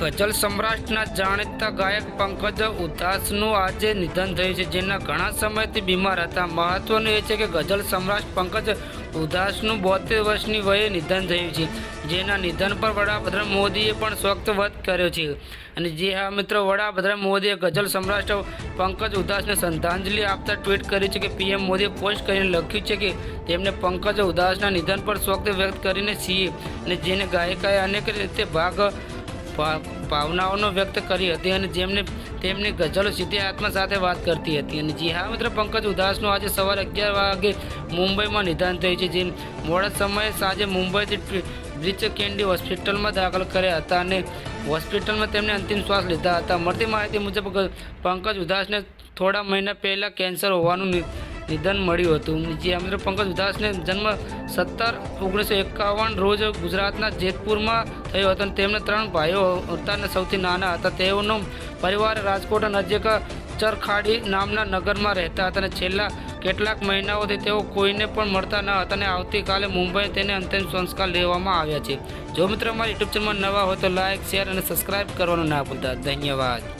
ગઝલ સમ્રાટના જાણીતા ગાયક પંકજ ઉદાસનું આજે નિધન થયું છે, જેના ઘણા સમયથી બીમાર હતા. મહત્વનું એ છે કે ગઝલ સમ્રાટ પંકજ ઉદાસનું બોતેર વર્ષની વયે નિધન થયું છે. જેના નિધન પર વડાપ્રધાન મોદીએ પણ શોક વધ કર્યો છે. અને જે હા મિત્રો, વડાપ્રધાન મોદીએ ગઝલ સમ્રાટ પંકજ ઉદાસને શ્રદ્ધાંજલિ આપતા ટ્વીટ કર્યું છે કે પીએમ મોદીએ પોસ્ટ કરીને લખ્યું છે કે તેમને પંકજ ઉદાસના નિધન પર શોક વ્યક્ત કરીને છીએ. અને જેને ગાયિકાએ અનેક રીતે ભાગ ભાવનાઓનો વ્યક્ત કરી હતી અને જેમને તેમની ગઝલો સીધી આત્મા સાથે વાત કરતી હતી. અને જી હા મિત્ર, પંકજ ઉદાસનું આજે સવારે અગિયાર વાગે મુંબઈમાં નિધન થયું છે. જે મોડા સમયે સાંજે મુંબઈથી બ્રિચ કેન્ડી હોસ્પિટલમાં દાખલ કર્યા હતા અને હોસ્પિટલમાં તેમને અંતિમ શ્વાસ લીધા હતા. મળતી માહિતી મુજબ પંકજ ઉદાસને થોડા મહિના પહેલાં કેન્સર હોવાનું નિધન મળ્યું હતું. જે અમિત્ર પંકજ ઉદાસને જન્મ સત્તર ઓગણીસો એકાવન રોજ ગુજરાતના જેતપુરમાં થયો હતો અને તેમના ત્રણ ભાઈઓ હતા સૌથી નાના હતા. તેઓનો પરિવાર રાજકોટ નજીક ચરખાડી નામના નગરમાં રહેતા હતા અને છેલ્લા કેટલાક મહિનાઓથી તેઓ કોઈને પણ મળતા ન હતા અને આવતીકાલે મુંબઈ તેને અંતિમ સંસ્કાર લેવામાં આવ્યા છે. જો મિત્રો અમારા યુટ્યુબ ચેનલમાં નવા હોય તો લાઇક શેર અને સબસ્ક્રાઇબ કરવાનું ના ભૂલતા. ધન્યવાદ.